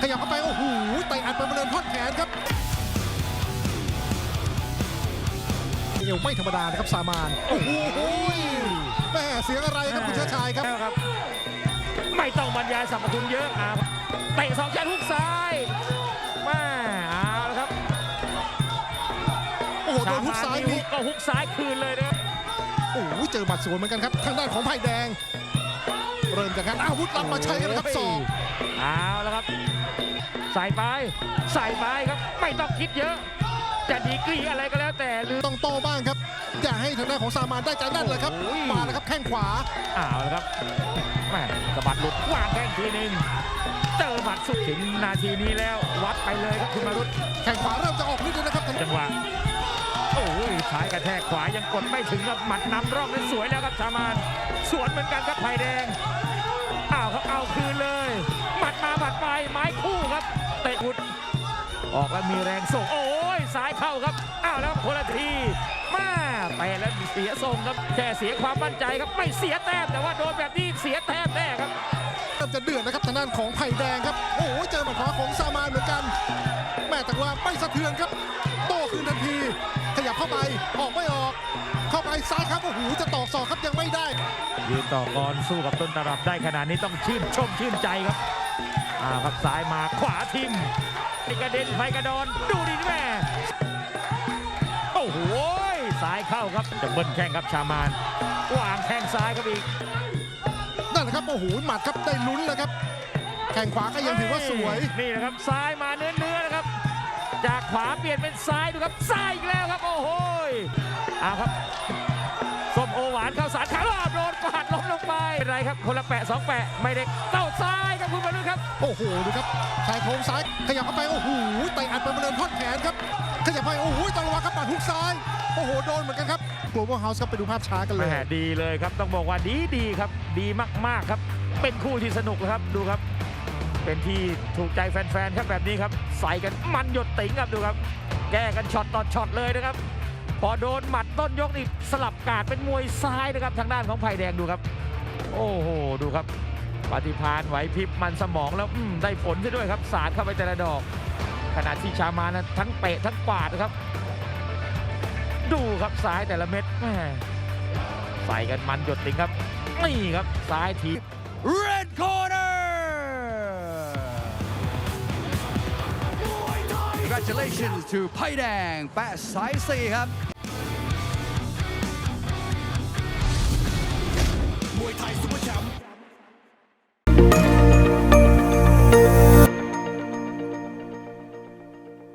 ขยับเข้าไป โอ้โหเตะอัดไปบริเวณท่อนแขนครับเอวไม่ธรรมดานะครับ สามาน โอ้โหแม่เสียงอะไรครับ คุณเชื้อชายครับแล้วครับ ไม่ต้องบรรยายสรรพคุณเยอะครับเตะสองแขนฮุกซ้ายมาเอาละครับ โอ้โหโดนฮุกซ้ายชมนี่ฮุกก็ฮุกซ้ายคืนเลยนะครับโอ้โหเจอหมัดสวนเหมือนกันครับ ทางด้านของไผ่แดง เริ่มจากการอาวุธลับมาใช้กันนะครับศอก เอาละครับใส่ไปใส่ไปครับไม่ต้องคิดเยอะ จะดีกรีอะไรก็แล้วแต่หรือต้องโตบ้างครับ อย่าให้ทางด้านของซามานได้ใจนั่นเลยครับโอ้ยมาแล้วครับแข้งขวาเอาละครับแม่สะบัดหลุดวางแข้งทีหนึ่งเจอหมัดสุดถึงนาทีนี้แล้ววัดไปเลยครับคุณมารุตแข้งขวาเริ่มจะออกฤทธิ์แล้วนะครับทางจังหวะโอ้ยซ้ายกระแทกขวายังกดไม่ถึงครับหมัดนำร่องนั้นสวยแล้วครับชามานสวนเหมือนกันครับไผ่แดงอ้าวครับเอาคืนเลย หมัดมาหมัดไปไม้คู่ครับ เตะหุดออกแล้วมีแรงส่ง โอ้ยซ้ายเข้าครับ อ้าวแล้วคนละทีมาไปแล้วเสียทรงครับ แค่เสียความมั่นใจครับ ไม่เสียแต้มแต่ว่าโดนแบบนี้เสียแต้มแน่ครับเริ่มจะเดือดนะครับทางด้านของไผ่แดงครับ โอ้โหเจอหมัดขวาของซามานเหมือนกัน แม่แต่ว่าไม่สะเทือนครับ โต้คืนทันที ขยับเข้าไป ออกไม่ออก เข้าไปซ้ายครับ โอ้โห จะตอกศอกครับยังไม่ได้ ยืนต่อกรสู้กับต้นตำรับได้ขนาดนี้ต้องชื่นชมชื่นใจครับ อ้าวครับซ้ายมาขวาทิมไปกระเด็นไปกระดอน ดูดิแม่ โอ้โหซ้ายเข้าครับจะเบิ้ลแข้งครับชามานวางแข้งซ้ายครับอีกนั่นแหละครับโอ้โหหมัดครับได้ลุ้นแล้วครับ แข้งขวาก็ยังถือว่าสวย นี่นะครับซ้ายมาเนื้อเนื้อๆนะครับ จากขวาเปลี่ยนเป็นซ้ายดูครับซ้ายอีกแล้วครับโอ้โหเอาครับส้มโอหวานเข้าสารขารอบโดนปาดล้มลง ไปอะไรครับคนละแปะสองแปะไม่ได้เข้าซ้ายครับคุณบรรลุครับโอ้โหดูครับชายโครงซ้ายขยับเข้าไปโอ้โหเตะอัดไปบริเวณท่อนแขนครับขยับไปโอ้โหต้องระวังครับปัดฮุกซ้ายโอ้โหโดนเหมือนกันครับ Global House ครับไปดูภาพช้ากันเลแหยมดีเลยครับต้องบอกว่าดีดีครับดีมากๆครับ เป็นคู่ที่สนุกนะครับดูครับ เป็นที่ถูกใจแฟนๆครับแบบนี้ครับ ใส่กันมันหยดติ๋งครับดูครับ แก้กันช็อตต่อช็อตเลยนะครับพอโดนหมัดต้นยกนี่สลับกาดเป็นมวยซ้ายนะครับทางด้านของไผ่แดงดูครับ โอ้โห ดูครับ ปฏิพานไหวพริบมันสมองแล้วได้ผลซะด้วยครับ สาดเข้าไปแต่ละดอก ขณะที่ชามานะทั้งเปะทั้งปาดครับ ดูครับซ้ายแต่ละเม็ดใส่กันมันหยดติงครับ นี่ครับซ้ายที Red corner Congratulations to ไผ่แดง แปะสายสี่ครับ